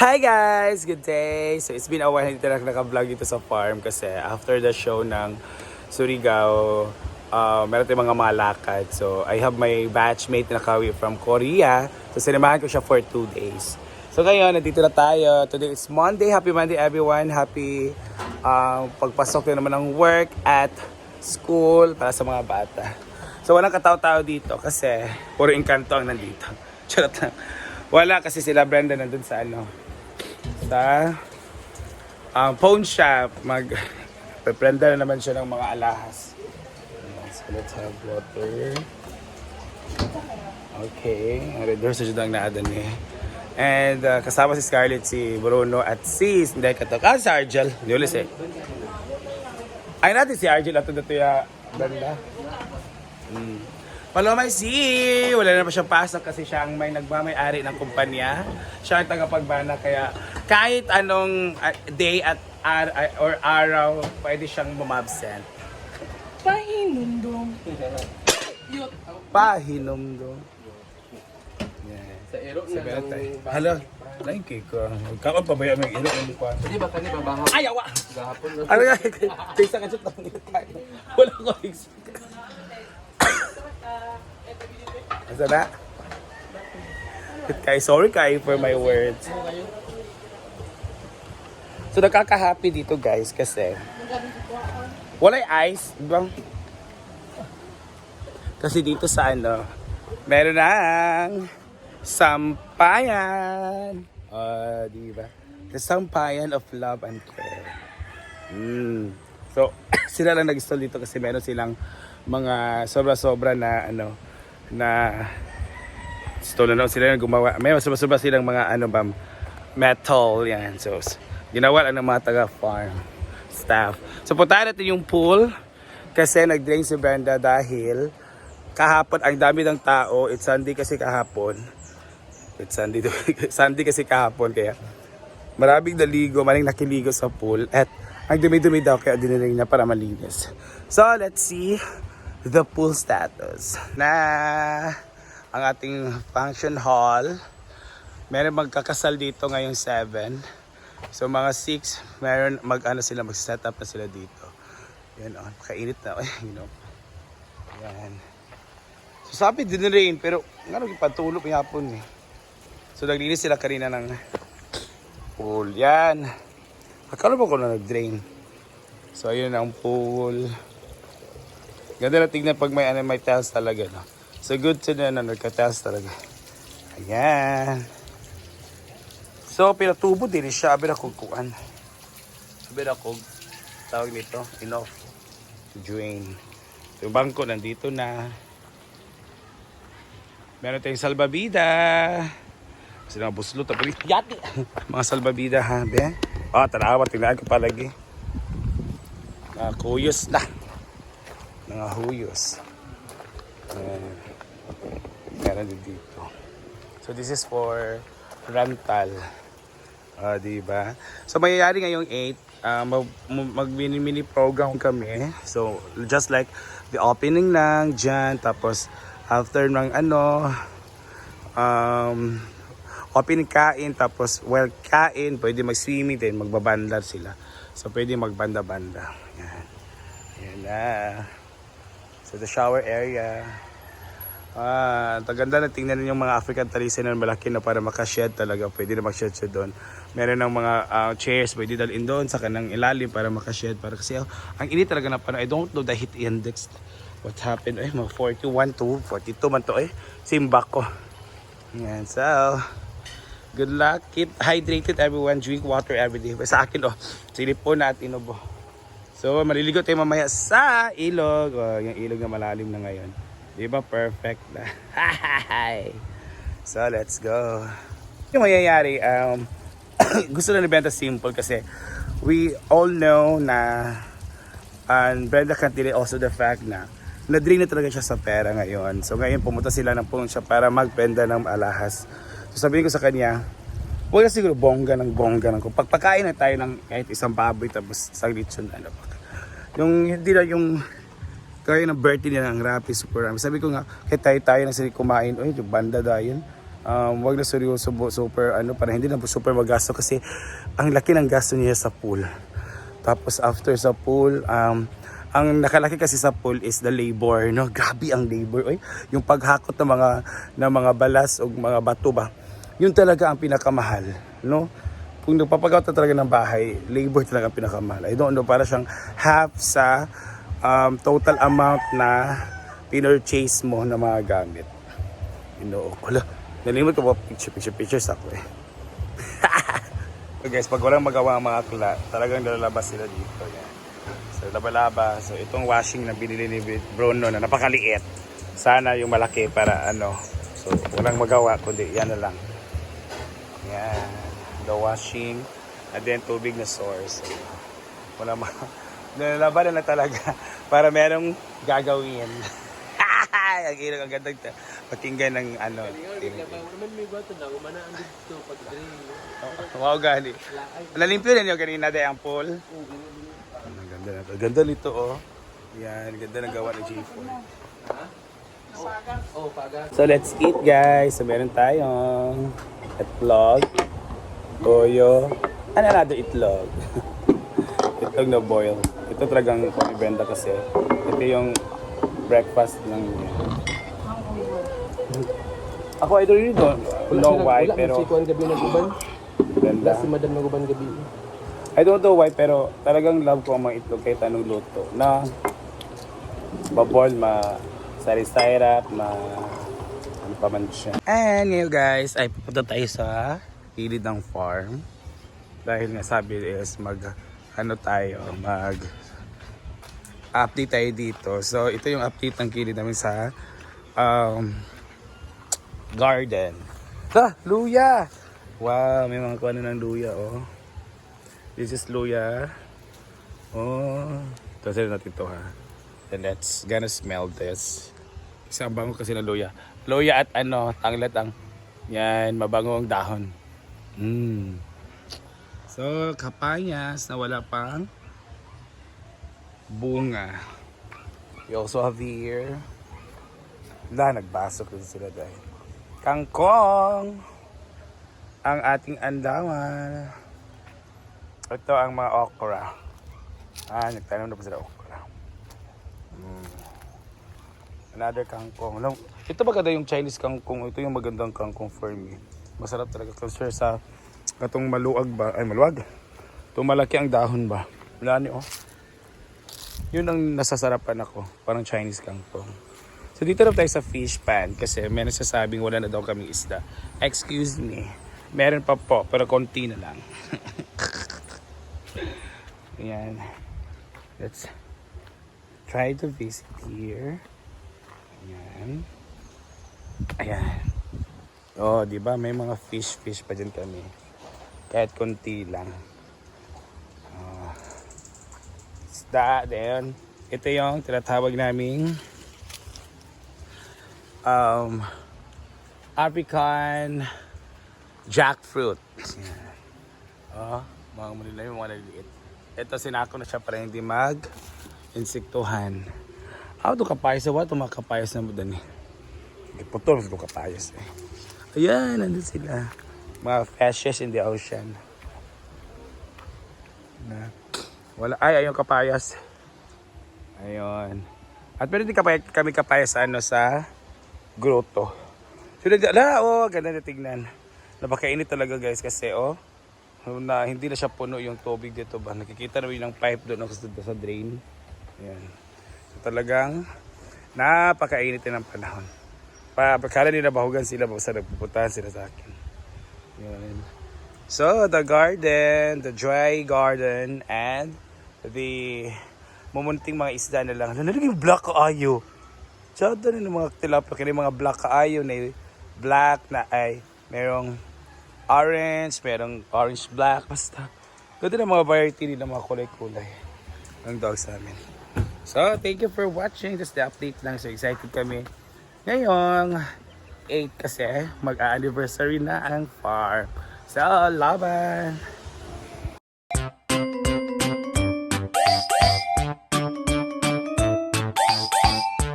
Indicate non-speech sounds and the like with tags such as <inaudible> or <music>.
Hi guys! Good day! So it's been a while hindi na naka-vlog dito sa farm kasi after the show ng Surigao, uh, meron tayong mga malakad. So I have my batchmate na nakawi from Korea. So sinamahan ko siya for two days. So ngayon, nandito na tayo. Today is Monday. Happy Monday everyone. Happy uh, pagpasok na naman ng work at school para sa mga bata. So walang kataw-tao dito kasi puro engkanto ang nandito. <laughs> Charot lang. Wala kasi sila Brenda nandun sa ano, sa um, phone shop. Mag, Brenda na naman siya ng mga alahas. So let's have water. Okay. Redoor sa judang naadan eh. And uh, kasama si Scarlett, si Bruno at si hindi katok. Ah, si Argel. Hindi ulit eh. Ay natin si Argel ato dito ya Brenda. Mm. Palomay si wala na pa siyang pasok kasi siya ang may nagmamay-ari ng kumpanya. Siya ang tagapagbana kaya kahit anong uh, day at ar- ay- or araw pwede siyang bumabsent. Pahinundong. Yut. Pahinomdom. Yeah. Sa ero Sa na ng Hala, lain kay ko. Kaon pa ba yung ilo ng mukha? Di ba kani babaha? Ay, awa! Gahapon na. Ano nga? <laughs> Kaysa ka siya tayo. Wala ko expect. Asa na? Kay, sorry kay for my words. So nakaka-happy dito guys kasi walay ice, di ba? Kasi dito sa ano, meron ng sampayan. Ah, di ba? The sampayan of love and care. Mm. So, <coughs> sila lang nag-install dito kasi meron silang mga sobra-sobra na ano na stone na sila yung gumawa. May sobra-sobra silang mga ano ba metal yan. So, ginawa lang ng mga taga farm staff. So, puntahan natin yung pool kasi nag-drain si Brenda dahil kahapon ang dami ng tao. It's Sunday kasi kahapon. It's Sunday, <laughs> Sunday kasi kahapon kaya maraming naligo, maraming nakiligo sa pool at ang dumi-dumi daw kaya diniling na para malinis. So, let's see the pool status na ang ating function hall. Meron magkakasal dito ngayong 7. So, mga 6, meron mag-ano sila, mag-set up na sila dito. Yan, oh, kainit na. eh, you know. Yan. So, sabi dinirain, pero nga nung ipatulog yapon eh. So, naglinis sila kanina ng pool. Yan. Akala ba ko na nag-drain? So, ayun ang pool. Ganda na tignan pag may, ano, may tiles talaga, no? So, good to know na nagka-tiles talaga. Ayan. So, pinatubo din siya. Abi na kung kuan. Abi na kung tawag nito, enough to drain. So, yung bangko nandito na. Meron tayong salbabida. Kasi mga buslo, tapos yati. mga salbabida ha, be. Ah, tanawa, tingnan ko palagi. Mga kuyos na. Mga huyos. Ayan. Meron din dito. So this is for rental. Ah, di ba? So mayayari ngayong 8, uh, mag, mag mini, mini program kami. So just like the opening lang dyan, tapos after ng ano, um, opening kain, tapos well kain, pwede mag-swimming din, magbabandar sila. So pwede magbanda-banda. Yan. Yan na. So the shower area. Ah, taganda na tingnan yung mga African talisan na malaki na para makashed talaga. Pwede na mag-shed siya doon. Meron ng mga ah, chairs, pwede dalhin doon sa kanang ilalim para makashed. Para kasi ah, ang init talaga na parang I don't know the heat index. What happened? Ay, mga 41 to 42 man to eh. Simbak ko. Yan, so good luck. Keep hydrated everyone. Drink water every day. Sa akin oh, silipon at inubo. So, maliligo tayo mamaya sa ilog. Oh, yung ilog na malalim na ngayon. Di ba perfect na? <laughs> So, let's go. Yung mangyayari, um, <coughs> gusto na ni simple kasi we all know na and Brenda can't deny also the fact na na-drain na talaga siya sa pera ngayon. So ngayon pumunta sila ng puno siya para magbenta ng alahas. So sabihin ko sa kanya, huwag na siguro bongga ng bongga ng pagpakain na tayo ng kahit isang baboy tapos saglit yun ano pa. Yung hindi na yung kaya ng birthday nila ng Rappi Super Rappi. Sabi ko nga, kahit tayo tayo na sila kumain, oy, yung banda da yun. um, wag na seryoso super ano para hindi na super magasto kasi ang laki ng gasto niya sa pool. Tapos after sa pool, um, ang nakalaki kasi sa pool is the labor, no? Grabe ang labor. Oy, yung paghakot ng mga ng mga balas o mga bato ba. Yun talaga ang pinakamahal, no? Kung nagpapagawa ka talaga ng bahay, labor talaga pinakamahal. I don't know, para siyang half sa um, total amount na pinurchase mo na mga gamit. You know, wala. Nalimot ko pa picture, picture, pictures ako eh. <laughs> so guys, pag walang magawa ang mga akla, talagang lalabas sila dito. Yan. So, laba-laba. So, itong washing na binili ni Bruno na napakaliit. Sana yung malaki para ano. So, walang magawa, kundi yan na lang. Yan. The washing. And then, tubig na source. So, wala ma... <laughs> Nalalaban na talaga <laughs> para merong gagawin. <laughs> ang hirap ang ganda pakinggan ng ano. Wow, gali. Nalimpyo na niyo kanina dahil ang pool. Ang ganda na to. Ganda nito oh. Yan, ganda ng gawa ni G4. Oh, paga. So let's eat guys. So meron tayong itlog, toyo, and another itlog. <laughs> itlog na boil. Ito talagang kumibenta kasi. Ito yung breakfast ng Ako I don't really don't know why pero si Kuan gabi nag-uban. ganda. Si Madam nag-uban gabi. I don't know why pero talagang love ko ang mga itlog kahit anong luto na babol ma sari-sarap ma ano pa man siya. And ngayon guys ay pupunta tayo sa gilid ng farm dahil nga sabi is mag ano tayo mag update tayo dito. So ito yung update ng gilid namin sa um, garden. Ah, luya! Wow, may mga kuha ng luya oh. This is luya. Oh. Kasi natin to ha. Then let's gonna smell this. Kasi ang bango kasi ng luya. Luya at ano, tanglat ang yan, mabango ang dahon. Mm. So, kapayas na wala pang bunga. We also have here. Wala, nagbaso ko sila dahil. Kangkong! Ang ating andaman. Ito ang mga okra. Ah, nagtanom na po sila okra. Mm. Another kangkong. Ito maganda yung Chinese kangkong. Ito yung magandang kangkong for me. Masarap talaga. Kasi sa katong maluag ba? Ay, maluag. Itong malaki ang dahon ba? Wala ni oh. Yun ang nasasarapan ako. Parang Chinese kangkong. So dito na tayo sa fish pan kasi may nagsasabing wala na daw kaming isda. Excuse me. Meron pa po, pero konti na lang. <laughs> Ayan. Let's try to visit here. Ayan. Ayan. Oh, di ba may mga fish fish pa dyan kami. Kahit konti lang. Oh. Isda, then ito yung tinatawag naming um, African jackfruit. Oh, mga mulila yung mga naliliit. Ito sinako na siya para hindi mag insektuhan. Ako to kapayas sa wato mga kapayas na mo dani. Iputol sa kapayas eh. Ayan, nandun sila. Mga fishes in the ocean. Na, wala, ay, ayun kapayas. Ayun. At meron din kapay, kami kapayas sa ano sa grotto. So, ala, oh, ganda na tignan. Napakainit talaga guys kasi oh, na hindi na siya puno yung tubig dito ba. Nakikita na yung pipe doon ako sa, drain. Ayan. So, talagang napakainit din ng panahon. Pa, kala nila bahugan sila, basta nagpupuntahan sila sa akin. Yun. So, the garden, the dry garden, and the mumunting mga isda na lang. Ano yung black kaayo? Tsada rin ng mga tilapia, kaya mga black kaayo na black na ay merong orange, merong orange black, basta. Ganda ng mga variety nila, mga kulay-kulay ng dogs namin. So, thank you for watching. Just the update lang. So, excited kami. Ngayong 8 kasi, mag-anniversary na ang farm. So, laban!